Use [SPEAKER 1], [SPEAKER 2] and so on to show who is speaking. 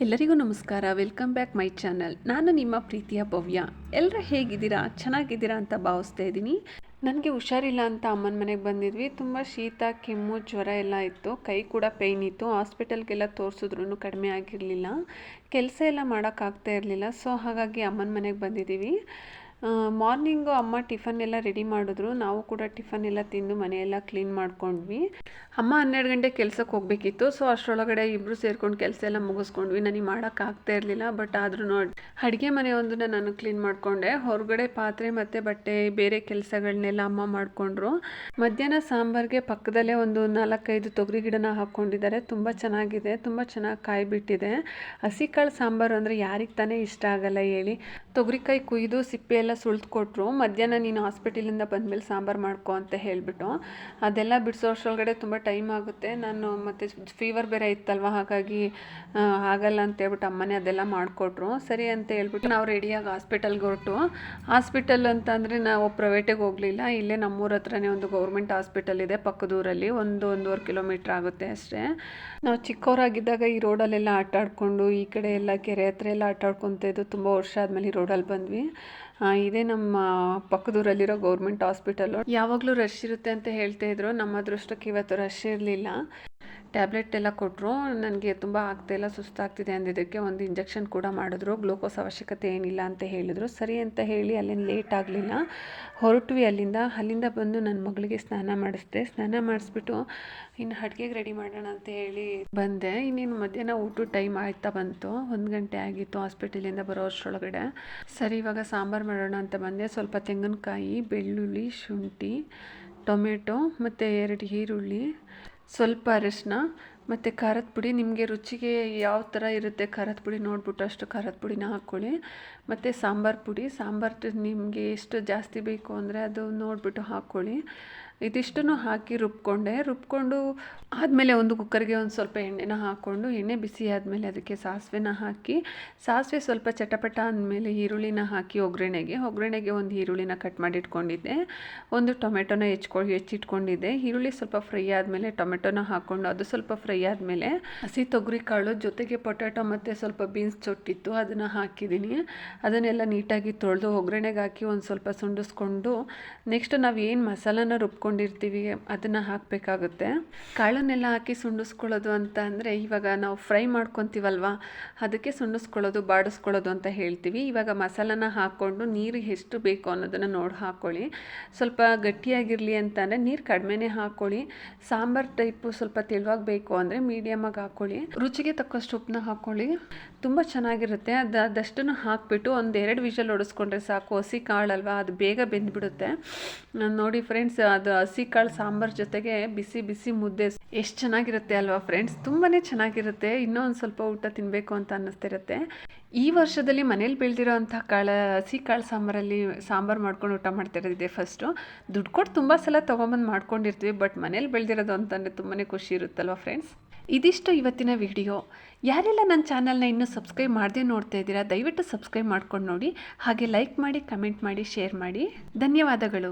[SPEAKER 1] ಎಲ್ಲರಿಗೂ ನಮಸ್ಕಾರ. Welcome back my channel ನಾನು ನಿಮ್ಮ ಪ್ರೀತಿಯ ಭವ್ಯ. ಎಲ್ಲರೂ ಹೇಗಿದ್ದೀರಾ? ಚೆನ್ನಾಗಿದ್ದೀರಾ ಅಂತ ಭಾವಿಸ್ತಾ ಇದ್ದೀನಿ. ನನಗೆ ಹುಷಾರಿಲ್ಲ ಅಂತ ಅಮ್ಮನ ಮನೆಗೆ ಬಂದಿದ್ವಿ. ತುಂಬ ಶೀತ, ಕೆಮ್ಮು, ಜ್ವರ ಎಲ್ಲ ಇತ್ತು. ಕೈ ಕೂಡ ಪೇಯ್ನ್ ಇತ್ತು. ಹಾಸ್ಪಿಟಲ್ಗೆಲ್ಲ ತೋರಿಸಿದ್ರೂ ಕಡಿಮೆ ಆಗಿರಲಿಲ್ಲ. ಕೆಲಸ ಎಲ್ಲ ಮಾಡೋಕ್ಕಾಗ್ತಾ ಇರಲಿಲ್ಲ. ಸೊ ಹಾಗಾಗಿ ಅಮ್ಮನ ಮನೆಗೆ ಬಂದಿದ್ದೀವಿ. ಮಾರ್ನಿಂಗು ಅಮ್ಮ ಟಿಫನ್ ಎಲ್ಲ ರೆಡಿ ಮಾಡಿದ್ರು. ನಾವು ಕೂಡ ಟಿಫನ್ ಎಲ್ಲ ತಿಂದು ಮನೆಯೆಲ್ಲ ಕ್ಲೀನ್ ಮಾಡ್ಕೊಂಡ್ವಿ. ಅಮ್ಮ ಹನ್ನೆರಡು ಗಂಟೆ ಕೆಲ್ಸಕ್ಕೆ ಹೋಗಬೇಕಿತ್ತು. ಸೊ, ಅಷ್ಟರೊಳಗಡೆ ಇಬ್ಬರು ಸೇರ್ಕೊಂಡು ಕೆಲಸ ಎಲ್ಲ ಮುಗಿಸ್ಕೊಂಡ್ವಿ. ನನಗೆ ಮಾಡೋಕ್ಕಾಗ್ತಾ ಇರಲಿಲ್ಲ, ಬಟ್ ಆದರೂ ನೋಡಿ. ಅಡುಗೆ ಮನೆ ಒಂದನ್ನ ನಾನು ಕ್ಲೀನ್ ಮಾಡಿಕೊಂಡೆ. ಹೊರಗಡೆ ಪಾತ್ರೆ ಮತ್ತು ಬಟ್ಟೆ, ಬೇರೆ ಕೆಲಸಗಳನ್ನೆಲ್ಲ ಅಮ್ಮ ಮಾಡಿಕೊಂಡ್ರು. ಮಧ್ಯಾಹ್ನ ಸಾಂಬಾರ್ಗೆ ಪಕ್ಕದಲ್ಲೇ ಒಂದು ನಾಲ್ಕೈದು ತೊಗರಿ ಗಿಡನ ಹಾಕ್ಕೊಂಡಿದ್ದಾರೆ. ತುಂಬ ಚೆನ್ನಾಗಿದೆ. ತುಂಬ ಚೆನ್ನಾಗಿ ಕಾಯಿ ಬಿಟ್ಟಿದೆ ಹಸಿಕಾಳು ಸಾಂಬಾರು ಅಂದರೆ ಯಾರಿಗೆ ತಾನೇ ಇಷ್ಟ ಆಗಲ್ಲ ಹೇಳಿ. ತೊಗರಿಕಾಯಿ ಕುಯ್ದು, ಸಿಪ್ಪೆ ಎಲ್ಲ ಸುಳ್ದು ಕೊಟ್ಟರು ಮಧ್ಯಾಹ್ನ ನೀನು ಹಾಸ್ಪಿಟಲಿಂದ ಬಂದಮೇಲೆ ಸಾಂಬಾರು ಮಾಡ್ಕೊ ಅಂತ ಹೇಳಿಬಿಟ್ಟು. ಅದೆಲ್ಲ ಬಿಡಿಸೋ ಅಷ್ಟರೊಳಗಡೆ ತುಂಬ ಟೈಮ್ ಆಗುತ್ತೆ. ನಾನು ಮತ್ತು ಫೀವರ್ ಬೇರೆ ಇತ್ತಲ್ವ, ಹಾಗಾಗಿ ಆಗಲ್ಲ ಅಂತ ಹೇಳ್ಬಿಟ್ಟು ಅಮ್ಮನೇ ಅದೆಲ್ಲ ಮಾಡಿಕೊಟ್ರು. ಸರಿ ಅಂತ ಹೇಳ್ಬಿಟ್ಟು ನಾವು ರೆಡಿಯಾಗಿ ಹಾಸ್ಪಿಟಲ್ಗೆ ಹೊರಟು. ಹಾಸ್ಪಿಟಲ್ ಅಂತಂದರೆ ನಾವು ಪ್ರೈವೇಟಿಗೆ ಹೋಗಲಿಲ್ಲ. ಇಲ್ಲೇ ನಮ್ಮೂರ ಹತ್ರನೇ ಒಂದು ಗೌರ್ಮೆಂಟ್ ಹಾಸ್ಪಿಟಲ್ ಇದೆ ಪಕ್ಕದೂರಲ್ಲಿ. ಒಂದು ಒಂದೂವರೆ ಕಿಲೋಮೀಟ್ರ್ ಆಗುತ್ತೆ ಅಷ್ಟೇ. ನಾವು ಚಿಕ್ಕವರಾಗಿದ್ದಾಗ ಈ ರೋಡಲ್ಲೆಲ್ಲ ಆಟ ಆಡ್ಕೊಂಡು, ಈ ಕಡೆ ಎಲ್ಲ ಕೆರೆ ಹತ್ರ ಎಲ್ಲ ಆಟ ಇದ್ದು ತುಂಬ ವರ್ಷ ಆದಮೇಲೆ ಈ ರೋಡಲ್ಲಿ ಬಂದ್ವಿ. ಇದೇ ನಮ್ಮ ಪಕ್ಕದೂರಲ್ಲಿರೋ ಗೌರ್ಮೆಂಟ್ ಹಾಸ್ಪಿಟಲ್. ಯಾವಾಗಲೂ ರಶ್ ಇರುತ್ತೆ ಅಂತ ಹೇಳ್ತಾ ಇದ್ರು. ನಮ್ಮ ಅದೃಷ್ಟಕ್ಕೆ ಇವತ್ತು ರಶ್ ಇರಲಿಲ್ಲ. ಟ್ಯಾಬ್ಲೆಟ್ ಎಲ್ಲ ಕೊಟ್ಟರು ನನಗೆ ತುಂಬ ಆಗ್ತಾಯಿಲ್ಲ ಸುಸ್ತಾಗ್ತಿದೆ ಅಂದಿದ್ದಕ್ಕೆ ಒಂದು ಇಂಜೆಕ್ಷನ್ ಕೂಡ ಮಾಡಿದ್ರು. ಗ್ಲೂಕೋಸ್ ಅವಶ್ಯಕತೆ ಏನಿಲ್ಲ ಅಂತ ಹೇಳಿದರು. ಸರಿ ಅಂತ ಹೇಳಿ ಅಲ್ಲಿಂದ ಲೇಟ್ ಆಗಲಿಲ್ಲ. ಹೊರಟ್ವಿ ಅಲ್ಲಿಂದ. ಅಲ್ಲಿಂದ ಬಂದು ನನ್ನ ಮಗಳಿಗೆ ಸ್ನಾನ ಮಾಡಿಸ್ದೆ. ಸ್ನಾನ ಮಾಡಿಸ್ಬಿಟ್ಟು, ಇನ್ನು ಅಡುಗೆಗೆ ರೆಡಿ ಮಾಡೋಣ ಅಂತ ಹೇಳಿ ಬಂದೆ. ಇನ್ನೇನು ಮಧ್ಯಾಹ್ನ ಊಟ ಟೈಮ್ ಆಯ್ತಾ ಬಂತು. ಒಂದು ಗಂಟೆ ಆಗಿತ್ತು ಹಾಸ್ಪಿಟಲಿಂದ ಬರೋ ಅಷ್ಟರೊಳಗಡೆ. ಸರಿ, ಇವಾಗ ಸಾಂಬಾರು ಮಾಡೋಣ ಅಂತ ಬಂದೆ. ಸ್ವಲ್ಪ ತೆಂಗಿನಕಾಯಿ, ಬೆಳ್ಳುಳ್ಳಿ, ಶುಂಠಿ, ಟೊಮೆಟೊ, ಮತ್ತು ಎರಡು ಈರುಳ್ಳಿ. ಸ್ವಲ್ಪ ಅರಿಶಿನ ಮತ್ತು ಖಾರದ ಪುಡಿ, ನಿಮಗೆ ರುಚಿಗೆ ಯಾವ ಥರ ಇರುತ್ತೆ ಖಾರದ ಪುಡಿ ನೋಡ್ಬಿಟ್ಟು ಅಷ್ಟು ಖಾರದ ಪುಡಿನ ಹಾಕ್ಕೊಳ್ಳಿ. ಮತ್ತು ಸಾಂಬಾರು ಪುಡಿ, ಸಾಂಬಾರು ನಿಮಗೆ ಎಷ್ಟು ಜಾಸ್ತಿ ಬೇಕು ಅಂದರೆ ಅದು ನೋಡಿಬಿಟ್ಟು ಹಾಕ್ಕೊಳ್ಳಿ. ಇದಿಷ್ಟನ್ನು ಹಾಕಿ ರುಬ್ಕೊಂಡೆ. ರುಬ್ಕೊಂಡು ಆದಮೇಲೆ ಒಂದು ಕುಕ್ಕರ್ಗೆ ಒಂದು ಸ್ವಲ್ಪ ಎಣ್ಣೆನ ಹಾಕ್ಕೊಂಡು, ಎಣ್ಣೆ ಬಿಸಿ ಆದಮೇಲೆ ಅದಕ್ಕೆ ಸಾಸಿವೆನ ಹಾಕಿ, ಸಾಸಿವೆ ಸ್ವಲ್ಪ ಚಟಪಟ ಅಂದಮೇಲೆ ಈರುಳ್ಳಿನ ಹಾಕಿ ಒಗ್ಗರಣೆಗೆ. ಒಗ್ಗರಣೆಗೆ ಒಂದು ಈರುಳ್ಳಿನ ಕಟ್ ಮಾಡಿ ಇಟ್ಕೊಂಡಿದ್ದೆ ಒಂದು ಟೊಮೆಟೊನ ಹೆಚ್ಕೊ, ಹೆಚ್ಚಿಟ್ಕೊಂಡಿದ್ದೆ. ಈರುಳ್ಳಿ ಸ್ವಲ್ಪ ಫ್ರೈ ಆದಮೇಲೆ ಟೊಮೆಟೊನ ಹಾಕ್ಕೊಂಡು, ಅದು ಸ್ವಲ್ಪ ಫ್ರೈ ಆದಮೇಲೆ ಹಸಿ ತೊಗರಿ ಕಾಳು ಜೊತೆಗೆ ಪೊಟ್ಯಾಟೊ ಮತ್ತು ಸ್ವಲ್ಪ ಬೀನ್ಸ್ ಚೊಟ್ಟಿತ್ತು, ಅದನ್ನು ಹಾಕಿದ್ದೀನಿ. ಅದನ್ನೆಲ್ಲ ನೀಟಾಗಿ ತೊಳೆದು ಒಗ್ಗರಣೆಗೆ ಹಾಕಿ ಒಂದು ಸ್ವಲ್ಪ ಸುಂಡಿಸ್ಕೊಂಡು ನೆಕ್ಸ್ಟ್ ನಾವು ಏನು ಮಸಾಲಾನ ರುಬ್ಕೊಂಡಿರ್ತೀವಿ ಅದನ್ನು ಹಾಕಬೇಕಾಗುತ್ತೆ. ಕಾಳನ್ನೆಲ್ಲ ಹಾಕಿ ಸುಂಡಿಸ್ಕೊಳ್ಳೋದು ಅಂತ ಅಂದರೆ ಇವಾಗ ನಾವು ಫ್ರೈ ಮಾಡ್ಕೊತೀವಲ್ವ, ಅದಕ್ಕೆ ಸುಂಡಿಸ್ಕೊಳ್ಳೋದು ಬಾಡಿಸ್ಕೊಳ್ಳೋದು ಅಂತ ಹೇಳ್ತೀವಿ. ಇವಾಗ ಮಸಾಲಾನ ಹಾಕ್ಕೊಂಡು ನೀರು ಎಷ್ಟು ಬೇಕು ಅನ್ನೋದನ್ನು ನೋಡಿ ಹಾಕ್ಕೊಳ್ಳಿ ಸ್ವಲ್ಪ ಗಟ್ಟಿಯಾಗಿರಲಿ ಅಂತ ಅಂದರೆ ನೀರು ಕಡಿಮೆನೇ ಹಾಕ್ಕೊಳ್ಳಿ ಸಾಂಬಾರು ಟೈಪು ಸ್ವಲ್ಪ ತೆಳುವಾಗಿ ಬೇಕು ಅಂದರೆ ಮೀಡಿಯಮಾಗಿ ಹಾಕ್ಕೊಳ್ಳಿ ರುಚಿಗೆ ತಕ್ಕಷ್ಟು ಉಪ್ಪನ್ನ ಹಾಕ್ಕೊಳ್ಳಿ ತುಂಬ ಚೆನ್ನಾಗಿರುತ್ತೆ. ಅದು ಅದಷ್ಟನ್ನು ಹಾಕಿಬಿಟ್ಟು ಒಂದು ಎರಡು ವಿಷಲ್ ಹೊಡೆಸ್ಕೊಂಡ್ರೆ ಸಾಕು. ಹಸಿ ಕಾಳಲ್ವಾ ಅದು ಬೇಗ ಬೆಂದ್ಬಿಡುತ್ತೆ. ನೋಡಿ ಫ್ರೆಂಡ್ಸ್ ಅದು ಹಸಿ ಕಾಳು ಸಾಂಬಾರು ಜೊತೆಗೆ ಬಿಸಿ ಬಿಸಿ ಮುದ್ದೆ. ಎಷ್ಟು ಚೆನ್ನಾಗಿರುತ್ತೆ ಅಲ್ವಾ ಫ್ರೆಂಡ್ಸ್ ತುಂಬಾ ಚೆನ್ನಾಗಿರುತ್ತೆ. ಇನ್ನೂ ಒಂದು ಸ್ವಲ್ಪ ಊಟ ತಿನ್ನಬೇಕು ಅಂತ ಅನ್ನಿಸ್ತಿರುತ್ತೆ. ಈ ವರ್ಷದಲ್ಲಿ ಮನೇಲಿ ಬೆಳೆದಿರೋ ಅಂಥ ಕಾಳು, ಹಸಿ ಕಾಳು ಸಾಂಬಾರಲ್ಲಿ ಸಾಂಬಾರು ಮಾಡ್ಕೊಂಡು ಊಟ ಮಾಡ್ತಿರೋದಿದೆ ಫಸ್ಟು ದುಡ್ಡು ಕೊಟ್ಟು ತುಂಬ ಸಲ ತೊಗೊಂಬಂದು ಮಾಡ್ಕೊಂಡಿರ್ತೀವಿ ಬಟ್ ಮನೇಲಿ ಬೆಳೆದಿರೋದು ಅಂತಂದರೆ ತುಂಬಾ ಖುಷಿ ಇರುತ್ತಲ್ವ ಫ್ರೆಂಡ್ಸ್ ಇದಿಷ್ಟು ಇವತ್ತಿನ ವಿಡಿಯೋ ಯಾರೆಲ್ಲ ನನ್ನ ಚಾನಲ್ನ ಇನ್ನೂ ಸಬ್ಸ್ಕ್ರೈಬ್ ಮಾಡದೆ ನೋಡ್ತಾ ಇದ್ದೀರಾ, ದಯವಿಟ್ಟು ಸಬ್ಸ್ಕ್ರೈಬ್ ಮಾಡ್ಕೊಂಡು ನೋಡಿ. ಹಾಗೆ ಲೈಕ್ ಮಾಡಿ ಕಮೆಂಟ್ ಮಾಡಿ ಶೇರ್ ಮಾಡಿ. ಧನ್ಯವಾದಗಳು.